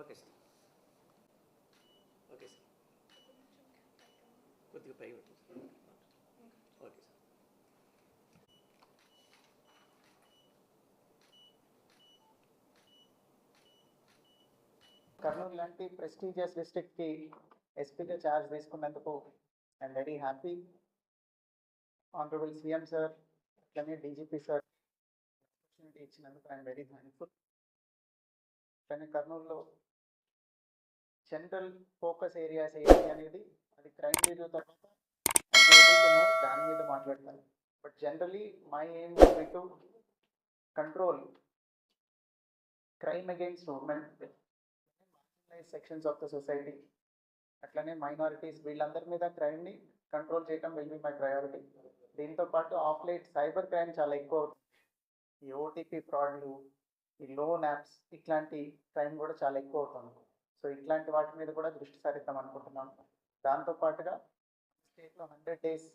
Okay sir. Okay sir. కొద్దిగా పై పెట్టండి okay sir. Kurnool లాంటి ప్రెస్టీజియస్ డిస్ట్రిక్ట్కి ఎస్పీగా ఛార్జ్ తీసుకున్నందుకు I'm very happy. Honourable CM sir అట్లనే డీజీపీ సార్ ఆపర్చునిటీ ఇచ్చినందుకు ఐఎమ్ వెరీ థ్యాంక్ఫుల్. అట్లనే కర్నూలులో జనరల్ ఫోకస్ ఏరియాస్ ఏంటి అనేది అది క్రైమ్ వీడియో తర్వాత దాని మీద మాట్లాడతాను but generally my aim to control crime against women sections of the society అట్లనే మైనారిటీస్ వీళ్ళందరి మీద క్రైమ్ని కంట్రోల్ చేయడం విల్ బి మై ప్రయారిటీ దీంతో పాటు ఆఫ్ లైట్ సైబర్ క్రైమ్ చాలా ఎక్కువ అవుతుంది. ఈ ఓటీపీ ఫ్రాడ్లు ఈ లోన్ యాప్స్ ఇట్లాంటి క్రైమ్ కూడా చాలా ఎక్కువ అవుతుంది. సో ఇట్లాంటి వాటి మీద కూడా దృష్టి సారిద్దాం అనుకుంటున్నాను దాంతో పాటుగా స్టేట్లో hundred days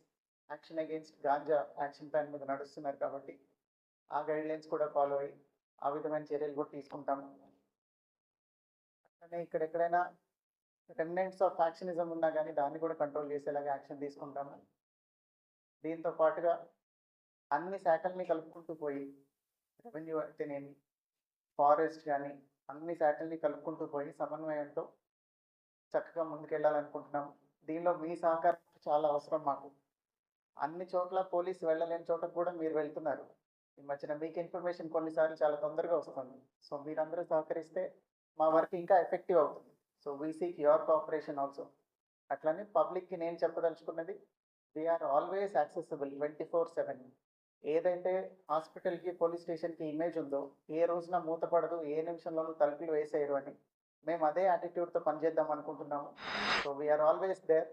action against ganja action plan మీద నడుస్తున్నారు కాబట్టి ఆ గైడ్లైన్స్ కూడా ఫాలో అయ్యి ఆ విధమైన చర్యలు కూడా తీసుకుంటాము అట్లనే ఇక్కడ ఎక్కడైనా రెమినెంట్స్ ఆఫ్ యాక్షనిజం ఉన్నా కానీ దాన్ని కూడా కంట్రోల్ చేసేలాగా యాక్షన్ తీసుకుంటాము. దీంతో పాటుగా అన్ని శాఖల్ని కలుపుకుంటూ పోయి రెవెన్యూ అయితేనేమి ఫారెస్ట్ కానీ అన్ని శాఖల్ని కలుపుకుంటూ పోయి సమన్వయంతో చక్కగా ముందుకెళ్ళాలనుకుంటున్నాం దీనిలో మీ సహకారం చాలా అవసరం మాకు. అన్ని చోట్ల పోలీసు వెళ్ళలేని చోటకు కూడా మీరు వెళ్తున్నారు. ఈ మధ్యన మీకు ఇన్ఫర్మేషన్ కొన్నిసార్లు చాలా తొందరగా వస్తుంది. సో మీరందరూ సహకరిస్తే మా వర్క్ ఇంకా ఎఫెక్టివ్ అవుతుంది. So we seek your cooperation also అట్లనే పబ్లిక్కి నేను చెప్పదలుచుకున్నది we are always accessible twenty four seven ఏదైతే హాస్పిటల్కి పోలీస్ స్టేషన్కి ఇమేజ్ ఉందో ఏ రోజున మూతపడదు ఏ నిమిషంలోనూ తలుపులు వేసేయరు అని మేము అదే యాటిట్యూడ్తో పనిచేద్దాం అనుకుంటున్నాము. So we are always there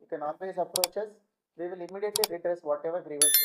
you can always approaches we will immediately redress whatever grievance